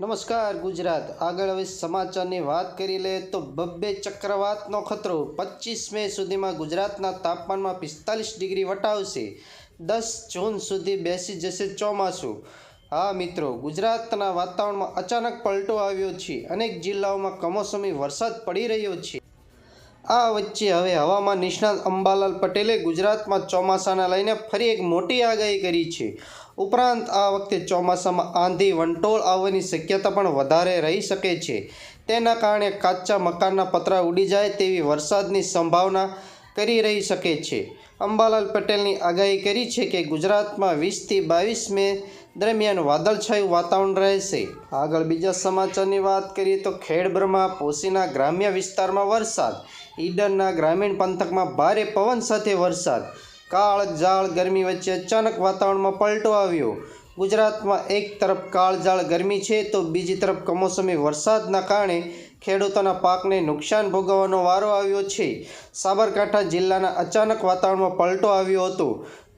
નમસ્કાર ગુજરાત. આગળ હવે સમાચારની વાત કરી લે તો બબ્બે ચક્રવાતનો ખતરો. પચીસ મે સુધીમાં ગુજરાતના તાપમાનમાં પિસ્તાલીસ ડિગ્રી વટાવશે. દસ જૂન સુધી બેસી જશે ચોમાસું. હા મિત્રો, ગુજરાતના વાતાવરણમાં અચાનક પલટો આવ્યો છે. અનેક જિલ્લાઓમાં કમોસમી વરસાદ પડી રહ્યો છે. આ વચ્ચે હવે હવામાન નિષ્ણાત અંબાલાલ પટેલે ગુજરાતમાં ચોમાસાને લઈને ફરી એક મોટી આગાહી કરી છે. ઉપરાંત આ વખતે ચોમાસામાં આંધી, વંટોળ આવવાની શક્યતા પણ વધારે રહી શકે છે. તેના કારણે કાચા મકાનના પતરા ઉડી જાય તેવી વરસાદની સંભાવના કરી રહી શકે છે. અંબાલાલ પટેલની આગાહી કરી છે કે ગુજરાતમાં વીસથી બાવીસ મે દરમિયાન વાદળછાયું વાતાવરણ રહેશે આગળ બીજા સમાચારની વાત કરીએ તો ખેડબ્રહ્મા પોશીના ગ્રામ્ય વિસ્તારમાં વરસાદ. ઈડરના ગ્રામીણ પંથકમાં ભારે પવન સાથે વરસાદ. કાળઝાળ ગરમી વચ્ચે અચાનક વાતાવરણમાં પલટો આવ્યો. ગુજરાતમાં એક તરફ કાળઝાળ ગરમી છે તો બીજી તરફ કમોસમી વરસાદના કારણે ખેડૂતોના પાકને નુકસાન ભોગવવાનો વારો આવ્યો છે. સાબરકાંઠા જિલ્લાના અચાનક વાતાવરણમાં પલટો આવ્યો હતો.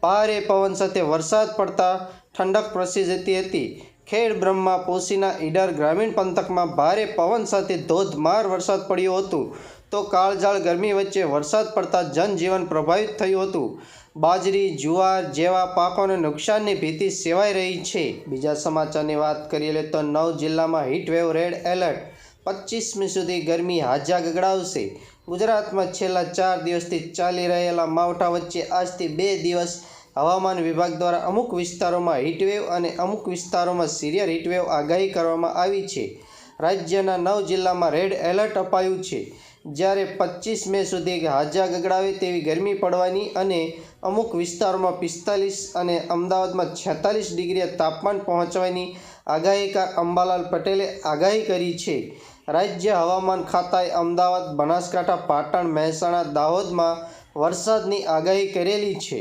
ભારે પવન સાથે વરસાદ પડતા ઠંડક પ્રસરી જતી હતી. ખેડ બ્રહ્મા પોશીના ઈડર ગ્રામીણ પંથકમાં ભારે પવન સાથે ધોધમાર વરસાદ પડ્યો હતો. તો કાળઝાળ ગરમી વચ્ચે વરસાદ પડતા જનજીવન પ્રભાવિત થયું હતું. બાજરી, જુવાર જેવા પાકોને નુકસાનની ભીતિ સેવાઈ રહી છે. બીજા સમાચારની વાત કરીએ તો નવ જિલ્લામાં હીટવેવ રેડ એલર્ટ પચીસમી સુધી ગરમી હાજા ગગડાવશે. ગુજરાતમાં છેલ્લા ચાર દિવસથી ચાલી રહેલા માવઠા વચ્ચે આજથી બે દિવસ હવામાન વિભાગ દ્વારા અમુક વિસ્તારોમાં હીટવેવ અને અમુક વિસ્તારોમાં સિરિયર હીટવેવ આગાહી કરવામાં આવી છે. રાજ્યના નવ જિલ્લામાં રેડ એલર્ટ અપાયું છે. જ્યારે પચીસ મે સુધી હાજા ગગડાવે તેવી ગરમી પડવાની અને અમુક વિસ્તારોમાં પિસ્તાલીસ અને અમદાવાદમાં છેતાલીસ ડિગ્રીએ તાપમાન પહોંચવાની આગાહીકાર અંબાલાલ પટેલે આગાહી કરી છે. રાજ્ય હવામાન ખાતાએ અમદાવાદ, બનાસકાંઠા, પાટણ, મહેસાણા, દાહોદમાં વરસાદની આગાહી કરેલી છે.